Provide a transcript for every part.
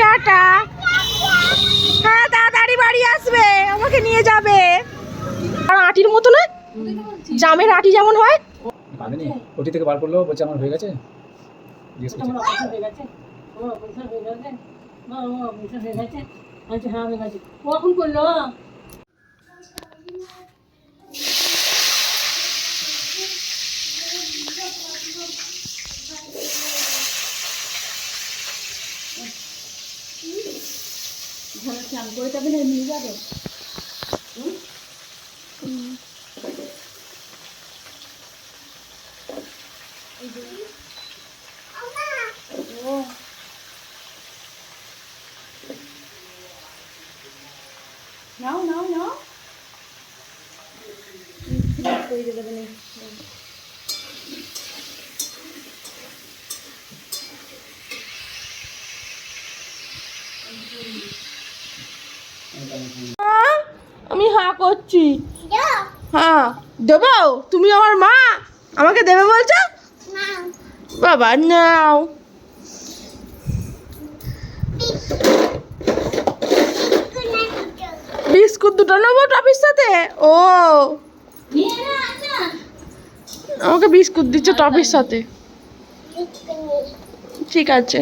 Tata. হ্যাঁ তাড়াতাড়ি বাড়ি আসবে আমাকে নিয়ে যাবে। আর আটির মতো না জামের আটি যেমন হয়। বাঁধেনি? ওটি থেকে বার করল বলছে আমার হয়ে গেছে? জিজ্ঞেস করছে। হয়ে গেছে। হয়ে গেছে। হয়ে গেছে। হ্যাঁ হয়ে গেছে। কখন করল ঝাড়া চান করে যাবে না নিয়ে যাবে ও নাও নাও নাও করে দেবে না আমি হ্যাঁ করছি। হ্যাঁ দেবো? তুমি আমার মা? আমাকে দেবে বলছো? বাবা, নাও। বিস্কুট দুটো নেব টপির সাথে? ও। আমাকে বিস্কুট দিচ্ছে টপির সাথে। ঠিক আছে।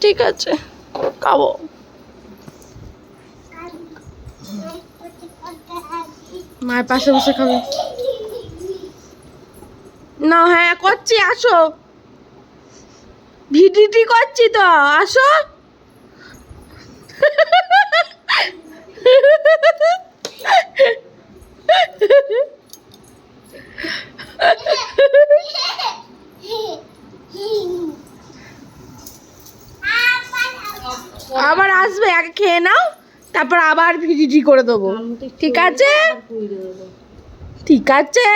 ঠিক আছে, খাব। মায়ের পাশে বসে খাবে। না হ্যাঁ করছি, আসো। ভিডিটি করছি তো, আসো। আবার আসবে, আগে খেয়ে নাও। তারপর আবার ভিডিটি করে দেবো। ঠিক আছে? ঠিক আছে?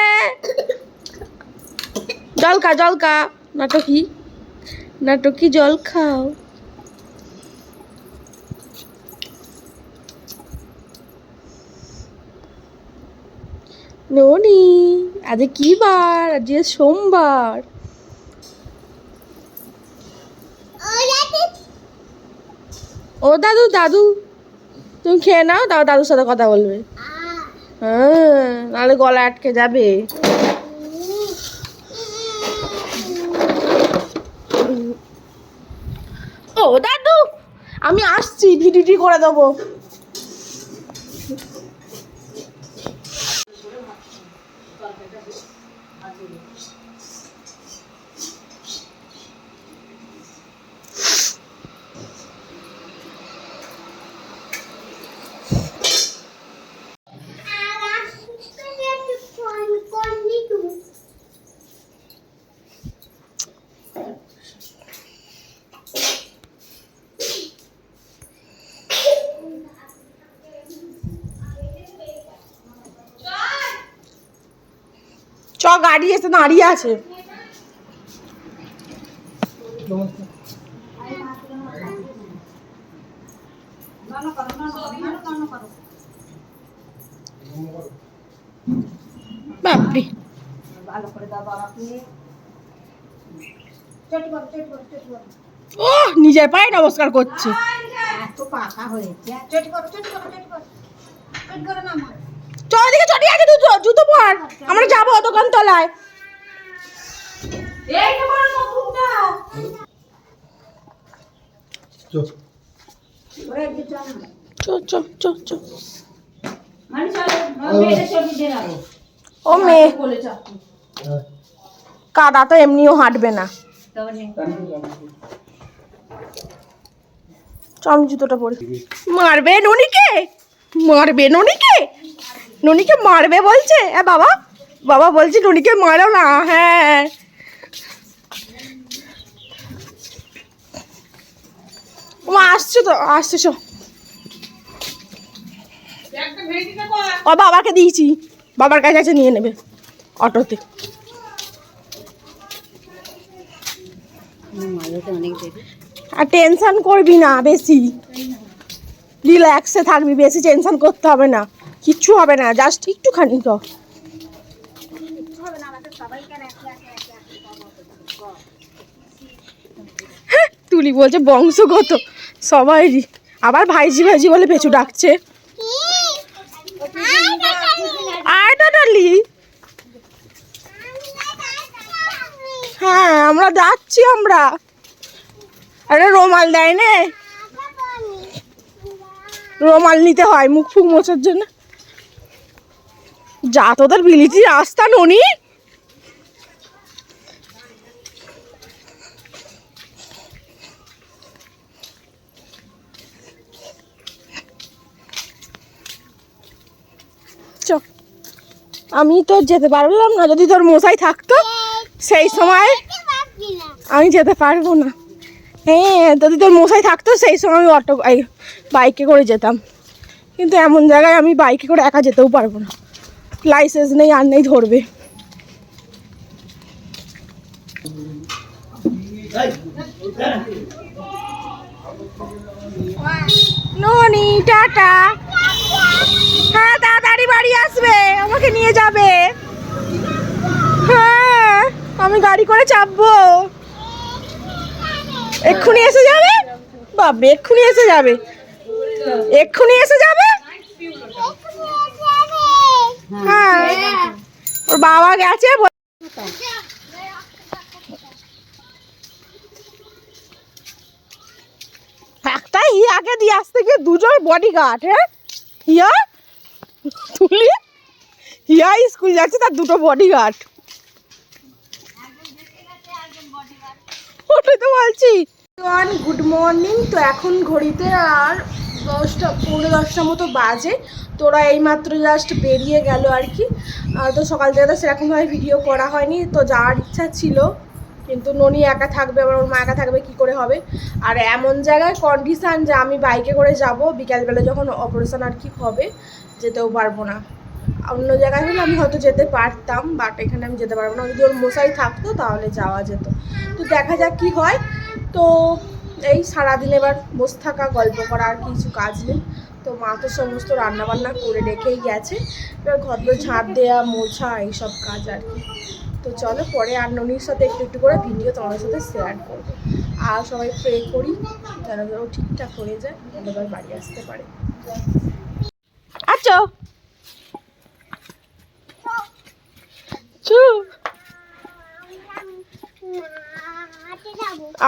জল খা জল খা নাটকি। নাটকি জল খাও। ননি আজ কি বার আজ সোমবার। ও দাদু দাদু। তুমি খেয়ে নাও তাও দাদুর সাথে কথা বলবে। হ্যাঁ নাহলে গলা আটকে যাবে। ও, দাদু, আমি আসছি, ভিডিওটি করে দেবো চ গাড়ি এসে দাঁড়িয়ে আছে। নিজের পায়ে নমস্কার করছে। চ এদিকে চটি আগে জুতো জুতো পর। আমরা যাব দোকান তলায়। চ। চ চ চ ও মেয়ে। কাদা তো এমনিও হাঁটবে না। চম জুতোটা পরে। মারবে ননিকে? মারবে ননিকে? ননিকে মারবে বলছে? হ্যাঁ বাবা বাবা বলছে ননিকে মারো না হ্যাঁ। ও আসছে তো আসছে ও বাবাকে দিয়েছি বাবার কাছে আছে নিয়ে নেবে অটোতে। আর টেনশন করবি না বেশি। রিল্যাক্সে থাকবি বেশি টেনশন করতে হবে না। কিচ্ছু হবে না জাস্ট একটুখানি তো তুলি বলছে বংশগত, সবাইরই। আবার ভাইজি ভাইজি বলে পেছু ডাকছে। হ্যাঁ আমরা যাচ্ছি আমরা। আরে রোমাল দেয় নে রোমাল নিতে হয়, মুখ ফুক মোছার জন্য। যা তোদের বিলিতি রাস্তা, ননি। আমি তো যেতে পারলাম না, যদি তোর মশাই থাকতো, সেই সময় আমি যেতে পারব না। হ্যাঁ যদি তোর মশাই থাকতো, সেই সময় আমি অটো বাইকে করে যেতাম। কিন্তু এমন জায়গায় আমি বাইকে করে একা যেতেও পারব না। লাইসেন্স নেই আর নেই ধরবে। ননি, টাটা। হ্যাঁ তাড়াতাড়ি বাড়ি আসবে, আমাকে নিয়ে যাবে। হ্যাঁ আমি গাড়ি করে চাপবো। এক্ষুনি এসে যাবে? বাবরে এক্ষুনি এসে যাবে। এক্ষুনি এসে যাবে? হ্যাঁ ওর বাবা গেছে একটা দিয়ে আসতে গিয়ে দুজন বডি গার্ড হ্যাঁ? ইয়া তুলি? ইয়া স্কুল যাচ্ছে, তার দুটো বডি গার্ড ওটাই তো বলছি। গুড মর্নিং তো এখন ঘড়িতে আর দশটা, পৌনে দশটা মতো বাজে। তোরা এইমাত্র জাস্ট বেরিয়ে গেল আর কি। তো সকাল থেকে তো সেরকমভাবে ভিডিও করা হয়নি, তো যাওয়ার ইচ্ছা ছিল। কিন্তু ননি একা থাকবে, আবার ওর মা একা থাকবে, কি করে হবে? আর এমন জায়গায় কন্ডিশান যে আমি বাইকে করে যাব, বিকালবেলা যখন অপারেশন আর কি হবে, যেতেও পারব না। অন্য জায়গায় হলে আমি হয়তো যেতে পারতাম বাট এখানে আমি যেতে পারব না। যদি ওর মশাই থাকতো, তাহলে যাওয়া যেত। তো দেখা যাক কি হয়। তো এই সারাদিন এবার বসে থাকা, গল্প করা আর কিছু কাজ নেই। তো মা তো সমস্ত রান্নাবান্না করে রেখেই গেছে। এবার ঘর তো ঝাঁপ দেওয়া মোছা, এইসব কাজ আর কি। তো চলো পরে আর ননির সাথে একটু একটু করে ভিডিও তোমাদের সাথে শেয়ার করব। আর সবাই প্রে করি, যেন যেন ঠিকঠাক হয়ে যায় এবার বাড়ি আসতে পারে। আচ্ছা।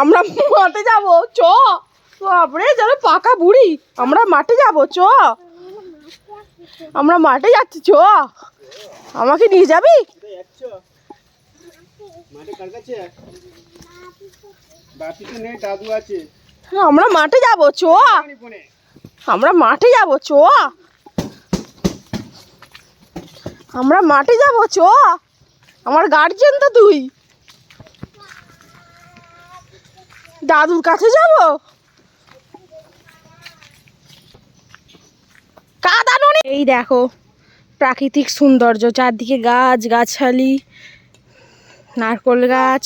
আমরা মাঠে যাব, চ। বাপরে যেন পাকা বুড়ি। আমরা মাঠে যাব চ। আমরা মাঠে যাচ্ছি চ। আমাকে নিয়ে যাবি? আমরা মাঠে যাব চ। আমরা মাঠে যাব চ। আমরা মাঠে যাব চ। আমার গার্জেন তো তুই। দাদুর কাছে যাব? এই দেখো, প্রাকৃতিক সৌন্দর্য, চারদিকে গাছ, গাছালি, নারকোল গাছ,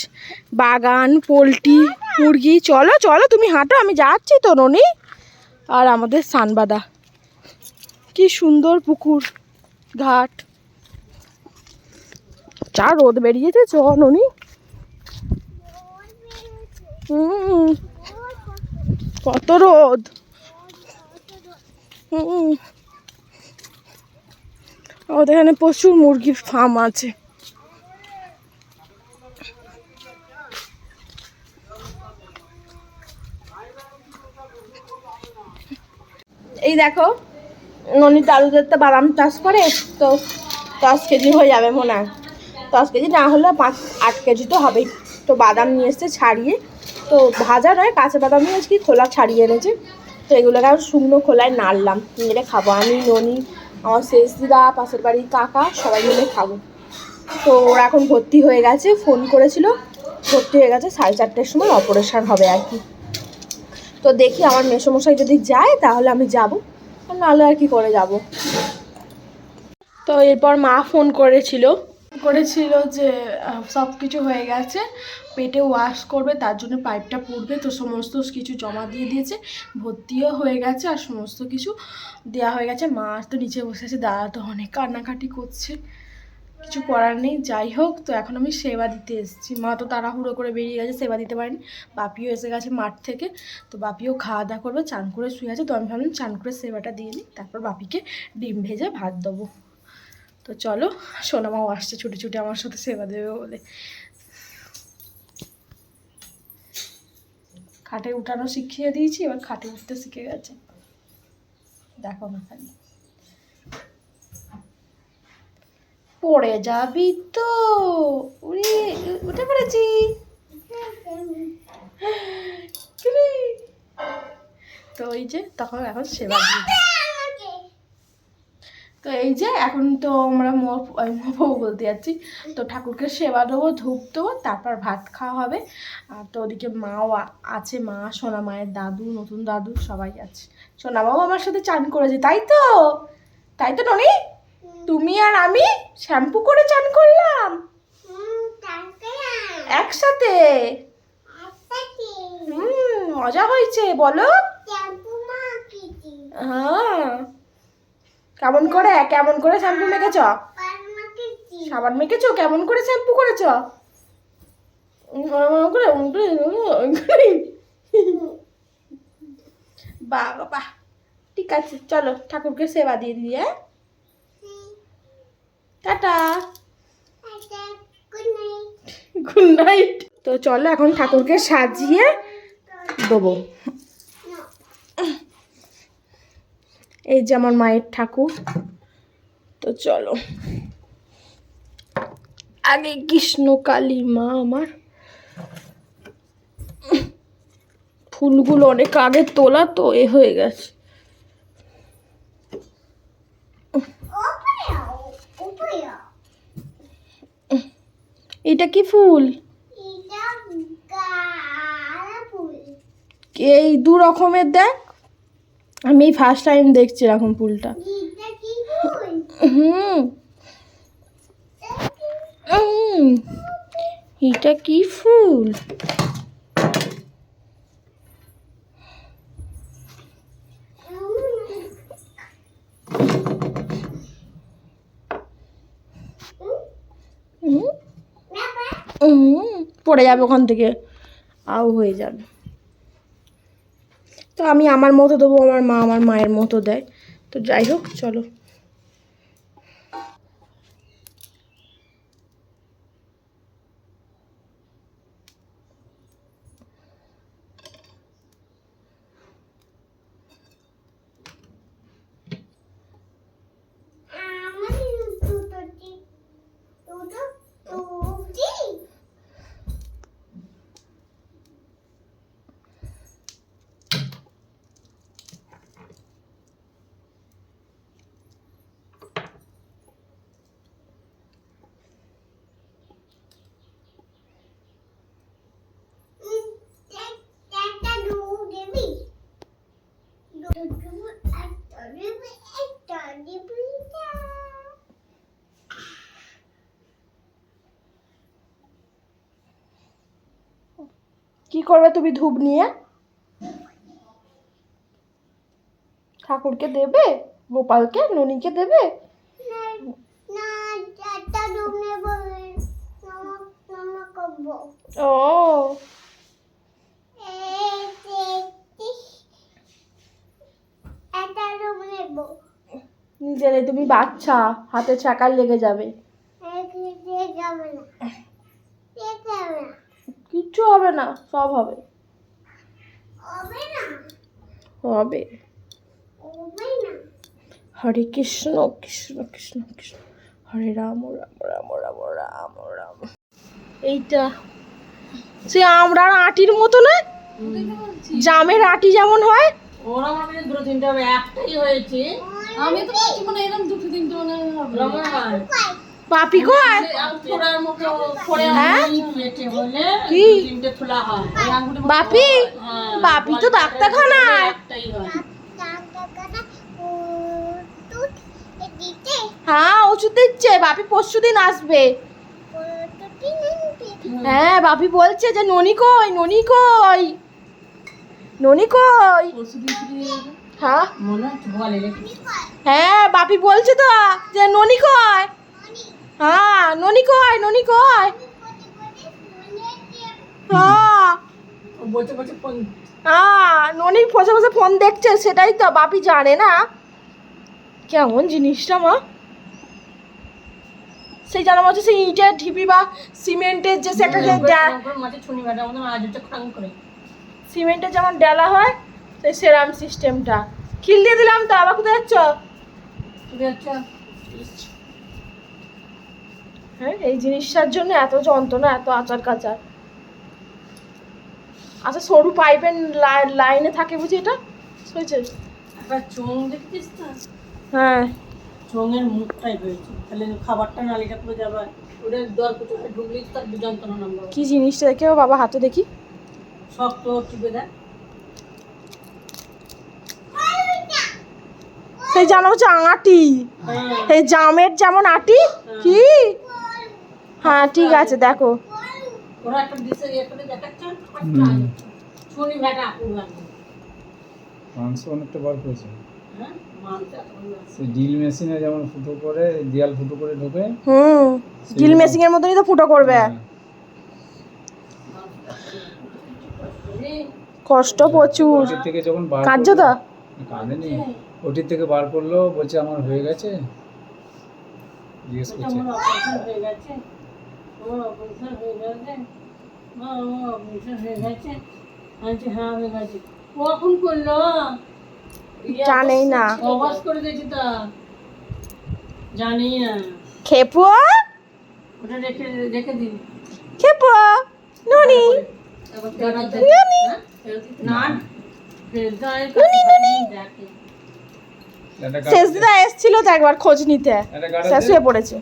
বাগান, পোলট্রি, মুরগি। চলো চলো, তুমি হাঁটো, আমি যাচ্ছি তো ননি আর আমাদের সানবাদা। কি সুন্দর পুকুর, ঘাট। যা রোদ বেরিয়েছে চ ননি কত রোদ। হুম আমাদের এখানে প্রচুর মুরগির ফার্ম আছে। এই দেখো ননি তালুদের তো বাদাম চাষ করে, তো দশ কেজি হয়ে যাবে মনে হয়। দশ কেজি না হলে পাঁচ, আট কেজি তো হবেই। তো বাদাম নিয়ে এসছে ছাড়িয়ে, তো ভাজা নয়, কাঁচা বাদাম নিয়ে আজকে খোলা ছাড়িয়ে এনেছে। তো এগুলোকে আমি শুকনো খোলায় নাড়লাম মেরে খাব। আমি, ননি আমার শেষ দিদা, পাশের বাড়ির কাকা সবাই মিলে খাব। তো ওরা এখন ভর্তি হয়ে গেছে, ফোন করেছিল, ভর্তি হয়ে গেছে, সাড়ে চারটের সময় অপারেশন হবে আর কি। তো দেখি আমার মেসোমশাই যদি যায়, তাহলে আমি যাব, আর নাহলে আর কি করে যাব। তো এরপর মা ফোন করেছিল করেছিল যে সব কিছু হয়ে গেছে, পেটে ওয়াশ করবে, তার জন্য পাইপটা পুড়বে, তো সমস্ত কিছু জমা দিয়ে দিয়েছে, ভর্তিও হয়ে গেছে আর সমস্ত কিছু দেওয়া হয়ে গেছে। মা তো নিচে বসে আছে, দাদা তো অনেক কান্নাকাটি করছে, কিছু করার নেই, যাই হোক, তো এখন আমি সেবা দিতে এসেছি। মা তো তাড়াহুড়ো করে বেরিয়ে গেছে, সেবা দিতে পারেনি, বাপিও এসে গেছে মাঠ থেকে, তো বাপিও খাওয়া দাওয়া করবে, চান করে শুয়ে আছে, তো আমি ভাবলাম চান করে সেবাটা দিয়ে নিই, তারপর বাপিকে ডিম ভেজে ভাত দেবো। তো চলো, সোনামাও আসছে ছুটি ছুটি আমার সাথে সেবা দেবে বলে। খাটে উঠানো শিখিয়ে দিয়েছি, এবার খাটে উঠতে শিখে গেছে। দেখো না খালি পড়ে যাবি তো। উড়ে, উঠে পড়েছি। তো ওই যে, তখন এখন সেবা দিয়ে। তো এই যে এখন তো আমরা মহবু বলতে যাচ্ছি। তো ঠাকুরকে সেবা দেবো ধূপ দেবো তারপর ভাত খাওয়া হবে। আর তো ওদিকে মাও আছে মা সোনা মায়ের দাদু নতুন দাদু সবাই আছে। সোনা মাও আমার সাথে চান করেছে তাই তো? তাই তো ননি? তুমি আর আমি শ্যাম্পু করে চান করলাম। একসাথে? হুম মজা হয়েছে বলো। হ্যাঁ। কেমন করে কেমন করে শ্যাম্পু মেখেছ সাবান মেখেছ কেমন করে শ্যাম্পু করেছ বাহ ঠিক আছে চলো ঠাকুরকে সেবা দিয়ে দিই হ্যাঁ টাটা গুড নাইট তো চলো এখন ঠাকুরকে সাজিয়ে দেবো এই যে আমার মায়ের ঠাকুর। তো চলো। আগে কৃষ্ণ কালী মা আমার। ফুলগুলো অনেক আগে তোলা তো এ হয়ে গেছে। এটা কি ফুল? এই দু রকমের দেখ। আমি এই ফার্স্ট টাইম দেখছি এরকম ফুলটা হুম। এটা কি ফুল? পড়ে যাবে ওখান থেকে। আও হয়ে যাবে। তো আমি আমার মতো দেবো, আমার মা আমার মায়ের মতো দেয়। তো যাই হোক, চলো। করবে তুমি ধূপ নিয়ে? ঠাকুরকে দেবে? গোপালকে? ননীকে দেবে? ও। নিজেরে তুমি বাচ্চা, হাতে চাকার লেগে যাবে। কিচ্ছু হবে না সব হবে। হবে হরে কৃষ্ণ কৃষ্ণ কৃষ্ণ কৃষ্ণ। হরে রাম রাম রাম রাম রাম রাম। এইটা। সে আমরা আটির মতো না? জামের আটি যেমন হয়। ওরা মানে দুটো তিনটে হবে একটাই হয়েছে। আমি তো মানে এরকম দুটো তিনটে মানে হবে। রমা হয়। পাপি কয় হ্যাঁ? কি? বাপি বাপি তো ডাক্তারখানায়। হ্যাঁ ওষুধ দিচ্ছে। বাপি পরশু দিন আসবে। হ্যাঁ বাপি বলছে যে ননি কই? ননি কই? ননি কই। হ্যাঁ? হ্যাঁ বাপি বলছে তো যে ননি কই? হ্যাঁ ননি কয় ননি কয়? হ্যাঁ। ফোন হ্যাঁ ননি বসে বসে ফোন দেখছে, সেটাই তো, বাপি জানে না। কেমন জিনিসটা, মা? সেই জানা হচ্ছে সেই ইটের ঢিপি বা সিমেন্টের যে খাং করে সিমেন্টের যেমন ডালা হয়, সেই সেরাম সিস্টেমটা খিল দিয়ে দিলাম তো, আবার কোথায় যাচ্ছ চলে যাচ্ছে? হ্যাঁ এই জিনিসটার জন্য এত যন্ত্রণা এত আচার কাচার আচ্ছা সরু পাইপের লাইনে থাকে বুঝি এটা? হয়েছে? একটা চোং দেখছিস তো? হ্যাঁ। চোঙের মুখটাই হয়েছে। তাহলে খাবারটা নালিটা পুরো যাবে ওটা দর কুচুটা ঢুকলেই তার যন্ত্রণা নামবে। কি জিনিসটা দেখে বাবা হাতে দেখি? শক্ত টিপে দেয়। সেই জানো হচ্ছে আটি হ্যাঁ। সেই জামের যেমন আটি কি? হ্যাঁ ঠিক আছে দেখো। মাংস অনেকটা বার করেছে হ্যাঁ ড্রিল মেশিনে যেমন ফুটো করে দেয়াল ফুটো করে ঢোকে হুম ড্রিল এর মতনই তো ফুটো করবে। হ্যাঁ। কষ্ট প্রচুর। থেকে যখন বার কার্য তো? কাঁদেনি। ওটির থেকে বার করল বলছে আমার হয়ে গেছে। জিজ্ঞেস করছে। আমার অপারেশন হয়ে গেছে মা আমার অপারেশন হয়ে গেছে আচ্ছা হ্যাঁ হয়ে গেছে কখন করল জানেই না। অবাস করে দিয়েছি তা জানি না খেপো ওটা রেখে রেখে দিন খেপো ননি? না শেষ দিদা এসেছিল তো একবার খোঁজ নিতে। শেষ হয়ে পড়েছে।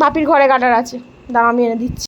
বাপির ঘরে কাটার আছে। দাঁড়া আমি এনে দিচ্ছি।